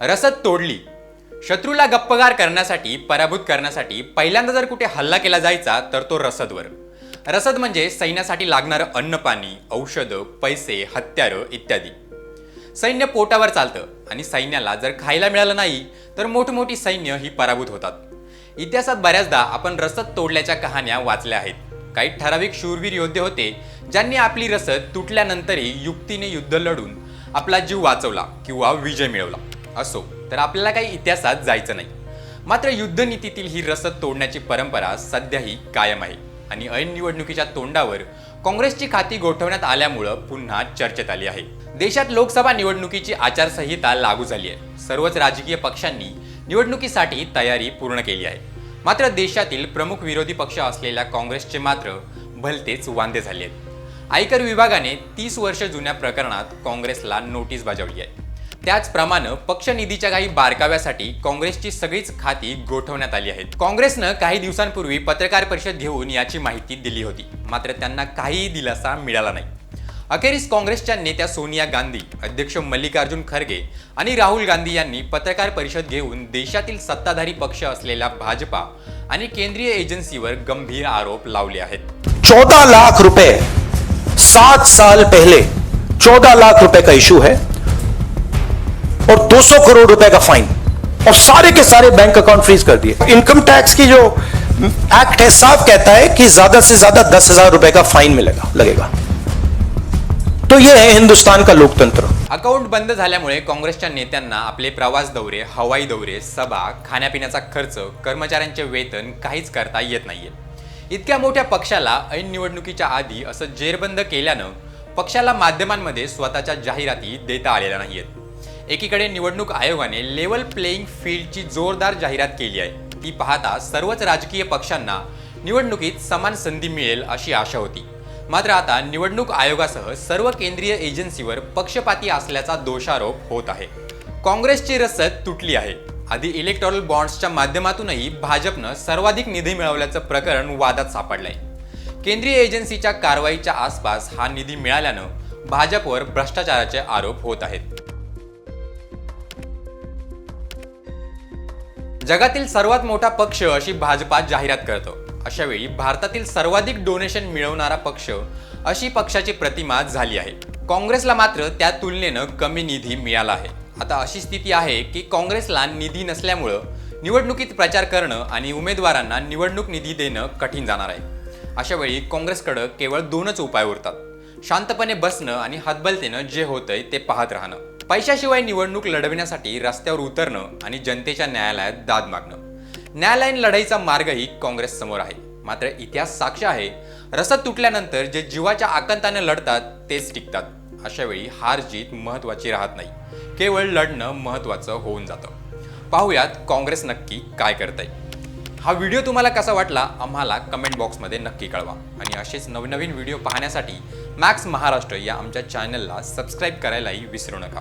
रसद तोडली. शत्रूला गप्पगार करण्यासाठी पराभूत करण्यासाठी पहिल्यांदा जर कुठे हल्ला केला जायचा तर तो रसदवर. रसद म्हणजे सैन्यासाठी लागणारं अन्न पाणी औषधं पैसे हत्यारं इत्यादी. सैन्य पोटावर चालतं आणि सैन्याला जर खायला मिळालं नाही तर मोठमोठी सैन्य ही पराभूत होतात. इतिहासात बऱ्याचदा आपण रसद तोडल्याच्या कहाण्या वाचल्या आहेत. काही ठराविक शूरवीर योद्धे होते ज्यांनी आपली रसद तुटल्यानंतरही युक्तीने युद्ध लढून आपला जीव वाचवला किंवा विजय मिळवला. असो तर आपल्याला काही इतिहासात जायचं नाही. मात्र युद्धनीतीतील ही रसद तोडण्याची परंपरा सध्याही कायम आहे आणि ऐन निवडणुकीच्या तोंडावर काँग्रेसची खाती गोठवण्यात आल्यामुळं पुन्हा चर्चेत आली आहे. देशात लोकसभा निवडणुकीची आचारसंहिता लागू झाली आहे. सर्वच राजकीय पक्षांनी निवडणुकीसाठी तयारी पूर्ण केली आहे. मात्र देशातील प्रमुख विरोधी पक्ष असलेल्या काँग्रेसचे मात्र भलतेच वांदे झाले आहेत. आयकर विभागाने तीस वर्ष जुन्या प्रकरणात काँग्रेसला नोटीस बजावली आहे. त्याचप्रमाणे पक्ष निधीच्या काही बारकाव्यासाठी काँग्रेसची सगळीच खाती गोठवण्यात आली आहेत. काँग्रेसनं काही दिवसांपूर्वी पत्रकार परिषद घेऊन याची माहिती दिली होती. मात्र त्यांना काहीही दिलासा मिळाला नाही. अखेरीस काँग्रेसच्या नेत्या सोनिया गांधी अध्यक्ष मल्लिकार्जुन खरगे आणि राहुल गांधी यांनी पत्रकार परिषद घेऊन देशातील सत्ताधारी पक्ष असलेल्या भाजपा आणि केंद्रीय एजन्सीवर गंभीर आरोप लावले आहेत. चौदह लाख रुपए सात साल पहले चौदह लाख रुपए का इशू है? और 200 करोड़ रुपए का फाइन और सारे के सारे बैंक अकाउंट फ्रीज कर दिए। इनकम टैक्स की जो एक्ट है साफ कहता है कि ज्यादा से ज्यादा दस हजार रुपए का फाइन मिलेगा लगेगा। तो ये है हिंदुस्तान का लोकतंत्र। अकाउंट बंद झाल्यामुळे काँग्रेसच्या नेत्यांना आपले प्रवास दौरे हवाई दौरे सभा खाण्यापिण्याचा खर्च कर्मचाऱ्यांचे वेतन काहीच करता येत नाहीये. इतक्या मोठ्या पक्षाला ऐन निवडणुकीच्या आधी असं जेरबंद केल्यानं पक्षाला माध्यमांमध्ये स्वतःच्या जाहिराती देता आलेल्या नाहीयेत. एकीकडे निवडणूक आयोगाने लेवल प्लेईंग फील्डची जोरदार जाहिरात केली आहे. ती पाहता सर्वच राजकीय पक्षांना निवडणुकीत समान संधी मिळेल अशी आशा होती. मात्र आता निवडणूक आयोगासह सर्व केंद्रीय एजन्सीवर पक्षपाती असल्याचा दोषारोप होत आहे. काँग्रेसची रसद तुटली आहे. आधी इलेक्ट्रॉल बॉन्ड्सच्या माध्यमातूनही भाजपनं सर्वाधिक निधी मिळवल्याचं प्रकरण वादात सापडलंय. केंद्रीय एजन्सीच्या कारवाईच्या आसपास हा निधी मिळाल्यानं भाजपवर भ्रष्टाचाराचे आरोप होत आहेत. जगातील सर्वात मोठा पक्ष अशी भाजपा जाहिरात करतो. अशा वेळी भारतातील सर्वाधिक डोनेशन मिळवणारा पक्ष अशी पक्षाची प्रतिमा झाली आहे. काँग्रेसला मात्र त्या तुलनेनं कमी निधी मिळाला आहे. आता अशी स्थिती आहे की काँग्रेसला निधी नसल्यामुळं निवडणुकीत प्रचार करणं आणि उमेदवारांना निवडणूक निधी देणं कठीण जाणार आहे. अशा वेळी काँग्रेसकडं केवळ दोनच उपाय उरतात. शांतपणे बसणं आणि हतबलतेनं जे होतंय ते पाहत राहणं. पैशाशिवाय निवडणूक लढविण्यासाठी रस्त्यावर उतरणं आणि जनतेच्या न्यायालयात दाद मागणं. न्यायालयीन लढाईचा मार्गही काँग्रेस समोर आहे. मात्र इतिहास साक्ष आहे रसद तुटल्यानंतर जे जीवाच्या आकंतानं लढतात तेच टिकतात. अशावेळी हार जीत महत्वाची राहत नाही. केवळ लढणं महत्वाचं होऊन जातं. पाहुयात काँग्रेस नक्की काय करतंय. हा व्हिडिओ तुम्हाला कसा वाटला आम्हाला कमेंट बॉक्समध्ये नक्की कळवा. आणि असेच नवनवीन व्हिडिओ पाहण्यासाठी मॅक्स महाराष्ट्र या आमच्या चॅनलला सबस्क्राईब करायलाही विसरू नका.